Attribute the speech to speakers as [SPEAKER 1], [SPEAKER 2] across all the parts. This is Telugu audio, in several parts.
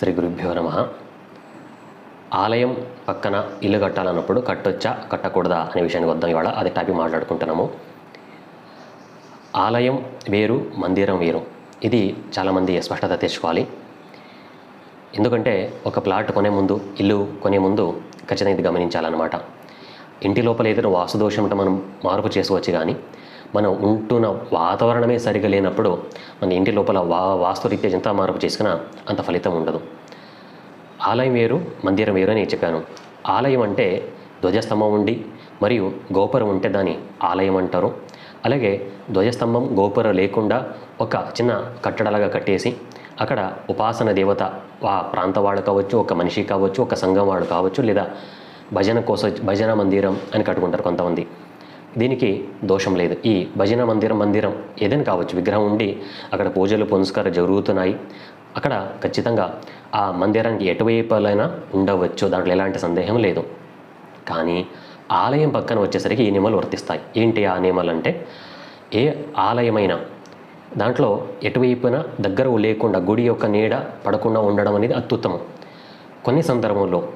[SPEAKER 1] శ్రీ గురుభ్యో నమ. ఆలయం పక్కన ఇల్లు కట్టాలన్నప్పుడు కట్టొచ్చా కట్టకూడదా అనే విషయానికి వద్దాం ఇవాళ. అదే టాపిక్ మాట్లాడుకుంటున్నాము. ఆలయం వేరు మందిరం వేరు. ఇది చాలామంది స్పష్టత తెచ్చుకోవాలి. ఎందుకంటే ఒక ప్లాట్ కొనే ముందు ఇల్లు కొనే ముందు ఖచ్చితంగా ఇది గమనించాలన్నమాట. ఇంటి లోపల ఏదైనా వాస్తుదోషం మనం మార్పు చేసుకోవచ్చు కానీ మనం ఉంటున్న వాతావరణమే సరిగా లేనప్పుడు మన ఇంటి లోపల వా వాస్తురీత్యా ఎంత మార్పు చేసుకున్నా అంత ఫలితం ఉండదు. ఆలయం వేరు మందిరం వేరు అని చెప్పాను. ఆలయం అంటే ధ్వజస్తంభం ఉండి మరియు గోపురం ఉంటే దాన్ని ఆలయం అంటారు. అలాగే ధ్వజస్తంభం గోపురం లేకుండా ఒక చిన్న కట్టడలాగా కట్టేసి అక్కడ ఉపాసన దేవత ఆ ప్రాంత వాళ్ళు కావచ్చు ఒక మనిషి కావచ్చు ఒక సంఘం వాడు కావచ్చు లేదా భజన కోసం భజన మందిరం అని కట్టుకుంటారు కొంతమంది. దీనికి దోషం లేదు. ఈ భజన మందిరం మందిరం ఏదైనా కావచ్చు విగ్రహం ఉండి అక్కడ పూజలు పునస్కారం జరుగుతున్నాయి. అక్కడ ఖచ్చితంగా ఆ మందిరానికి ఎటువైపులైనా ఉండవచ్చు. దాంట్లో ఎలాంటి సందేహం లేదు. కానీ ఆలయం పక్కన వచ్చేసరికి ఈ నియమాలు వర్తిస్తాయి. ఏంటి ఆ నియమాలు అంటే ఏ ఆలయమైనా దాంట్లో ఎటువైపున దగ్గర లేకుండా గుడి యొక్క నీడ పడకుండా ఉండడం అనేది అత్యుత్తమం. కొన్ని సందర్భంలో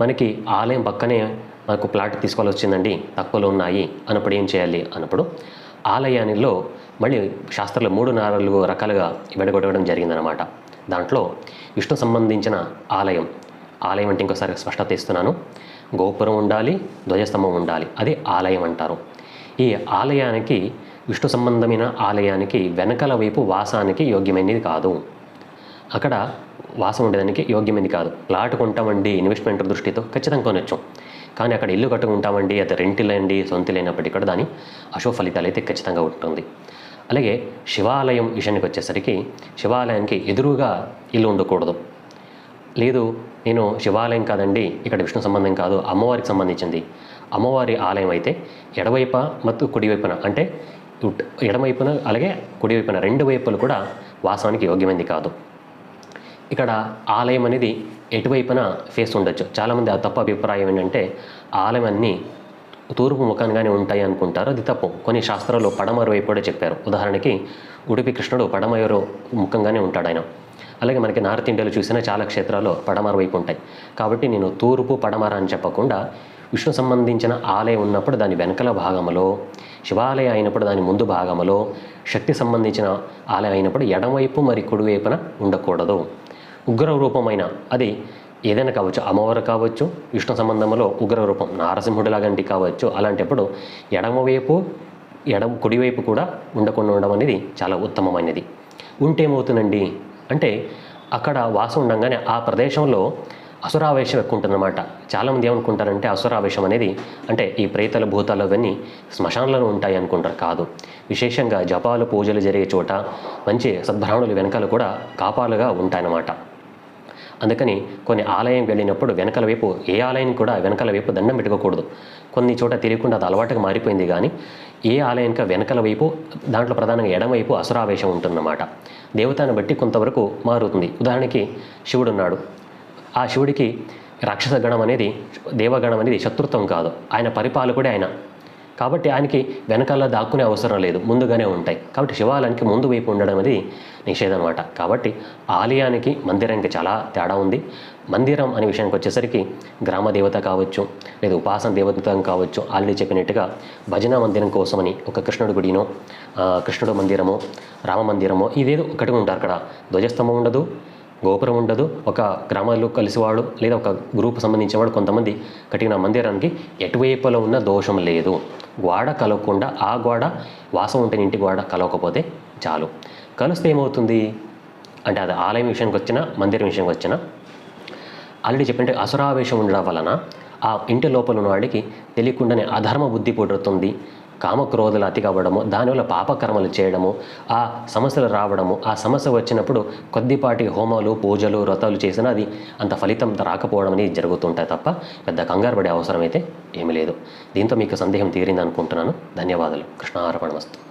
[SPEAKER 1] మనకి ఆలయం పక్కనే మనకు ప్లాట్ తీసుకోవాలి వచ్చిందండి తక్కువలో ఉన్నాయి. అన్నప్పుడు ఏం చేయాలి? అన్నప్పుడు ఆలయానిలో మళ్ళీ శాస్త్రంలో మూడు నాలుగు రకాలుగా విడగొట్టడం జరిగిందనమాట దాంట్లో విష్ణు సంబంధించిన ఆలయం. ఆలయం అంటే ఇంకోసారి స్పష్టత ఇస్తున్నాను. గోపురం ఉండాలి ధ్వజస్తంభం ఉండాలి. అది ఆలయం అంటారు. ఈ ఆలయానికి విష్ణు సంబంధమైన ఆలయానికి వెనకల వైపు వాసానికి యోగ్యమైనది కాదు. అక్కడ వాసం ఉండేదానికి యోగ్యమైనది కాదు ప్లాట్ కొంటామండి ఇన్వెస్ట్మెంట్ దృష్టితో ఖచ్చితంగా కొనొచ్చు కానీ అక్కడ ఇల్లు కట్టుకుంటామండి అది రెంట్ లేండి సొంత లేనప్పటికీ కూడా దాని అశుభ ఫలితాలు అయితే ఖచ్చితంగా ఉంటుంది అలాగే శివాలయం విషయానికి వచ్చేసరికి శివాలయానికి ఎదురుగా ఇల్లు ఉండకూడదు లేదు నేను శివాలయం కాదండి ఇక్కడ విష్ణు సంబంధం కాదు అమ్మవారికి సంబంధించింది అమ్మవారి ఆలయం అయితే ఎడవైప ಮತ್ತು కుడివైపున అంటే ఇట్- ఎడమవైపున అలాగే కుడివైపున రెండు వైపులు కూడా వాసానికి యోగ్యమైనది కాదు ఇక్కడ ఆలయం అనేది ఎటువైపున ఫేస్ ఉండొచ్చు. చాలామంది ఆ తప్పు అభిప్రాయం ఏంటంటే ఆలయం అన్నీ తూర్పు ముఖంగానే ఉంటాయి అనుకుంటారు. అది తప్పు. కొన్ని శాస్త్రాలు పడమరు వైపు కూడా చెప్పారు. ఉదాహరణకి ఉడిపి కృష్ణుడు పడమయూరు ముఖంగానే ఉంటాడు ఆయన. అలాగే మనకి నార్త్ ఇండియాలో చూసిన చాలా క్షేత్రాల్లో పడమర వైపు ఉంటాయి. కాబట్టి నేను తూర్పు పడమర అని చెప్పకుండా విష్ణు సంబంధించిన ఆలయం ఉన్నప్పుడు దాని వెనకల భాగంలో శివాలయం అయినప్పుడు దాని ముందు భాగంలో శక్తి సంబంధించిన ఆలయం అయినప్పుడు ఎడమవైపు మరి కుడివైపున ఉండకూడదు. ఉగ్ర రూపమైన అది ఏదైనా కావచ్చు అమ్మవారు కావచ్చు విష్ణు సంబంధంలో ఉగ్ర రూపం నారసింహుడు లాగంటి కావచ్చు అలాంటప్పుడు ఎడమవైపు ఎడమ కుడివైపు కూడా ఉండకుండా ఉండడం అనేది చాలా ఉత్తమమైనది. ఉంటేమవుతుందండి అంటే అక్కడ వాసం ఉండగానే ఆ ప్రదేశంలో అసురావేశం ఎక్కువ ఉంటుందన్నమాట చాలామంది ఏమనుకుంటారంటే అసురావేశం అనేది అంటే ఈ ప్రేతల భూతాలు అవన్నీ శ్మశానంలో ఉంటాయి అనుకుంటారు. కాదు. విశేషంగా జపాలు పూజలు జరిగే చోట మంచి సద్బ్రాహ్మణులు వెనకాల కూడా కాపాలుగా ఉంటాయన్నమాట. అందుకని కొన్ని ఆలయం వెళ్ళినప్పుడు వెనకల వైపు ఏ ఆలయం కూడా వెనకల వైపు దండం పెట్టుకోకూడదు. కొన్ని చోట తెలియకుండా అది అలవాటుగా మారిపోయింది కానీ ఏ ఆలయానికి వెనకల వైపు దాంట్లో ప్రధానంగా ఎడమవైపు అసురావేశం ఉంటుందన్నమాట. దేవతను బట్టి కొంతవరకు మారుతుంది. ఉదాహరణకి శివుడు ఉన్నాడు. ఆ శివుడికి రాక్షస గణం అనేది దేవగణం అనేది శత్రుత్వం కాదు. ఆయన పరిపాలకుడే ఆయన. కాబట్టి ఆయనకి వెనకాల దాక్కునే అవసరం లేదు ముందుగానే ఉంటాయి. కాబట్టి శివాలయానికి ముందు వైపు ఉండడం అనేది నిషేధం అనమాట కాబట్టి ఆలయానికి మందిరానికి చాలా తేడా ఉంది. మందిరం అనే విషయానికి వచ్చేసరికి గ్రామ దేవత కావచ్చు లేదా ఉపాసన దేవత కావచ్చు ఆల్రెడీ చెప్పినట్టుగా భజన మందిరం కోసమని ఒక కృష్ణుడి గుడినో కృష్ణుడు మందిరమో రామ మందిరమో ఇదేదో ఒకటి ఉంటారు అక్కడ. ధ్వజస్తంభం ఉండదు గోపురం ఉండదు. ఒక గ్రామాల్లో కలిసివాడు లేదా ఒక గ్రూప్ సంబంధించేవాడు కొంతమంది కట్టిన మందిరానికి ఎటువైపులో ఉన్న దోషం లేదు. గోడ కలవకుండా ఆ గోడ వాసం ఉంటే ఇంటి గోడ కలవకపోతే చాలు. కలిస్తే ఏమవుతుంది? అంటే అది ఆలయం విషయానికి వచ్చినా మందిరం విషయానికి వచ్చినా ఆల్రెడీ చెప్పినట్టు అసురావేశం ఉండడం వలన ఆ ఇంటి లోపల ఉన్నవాడికి తెలియకుండానే అధర్మ బుద్ధి పుడుతుంది. కామక్రోధులు అతికవ్వడము దానివల్ల పాపకర్మలు చేయడము ఆ సమస్యలు రావడము ఆ సమస్య వచ్చినప్పుడు కొద్దిపాటి హోమాలు పూజలు వ్రతాలు చేసినా అది అంత ఫలితం రాకపోవడం అనేది జరుగుతుంటాయి తప్ప పెద్ద కంగారు పడే అవసరం అయితే ఏమీ లేదు. దీంతో మీకు సందేహం తీరింది అనుకుంటున్నాను ధన్యవాదాలు. కృష్ణార్పణమస్తు.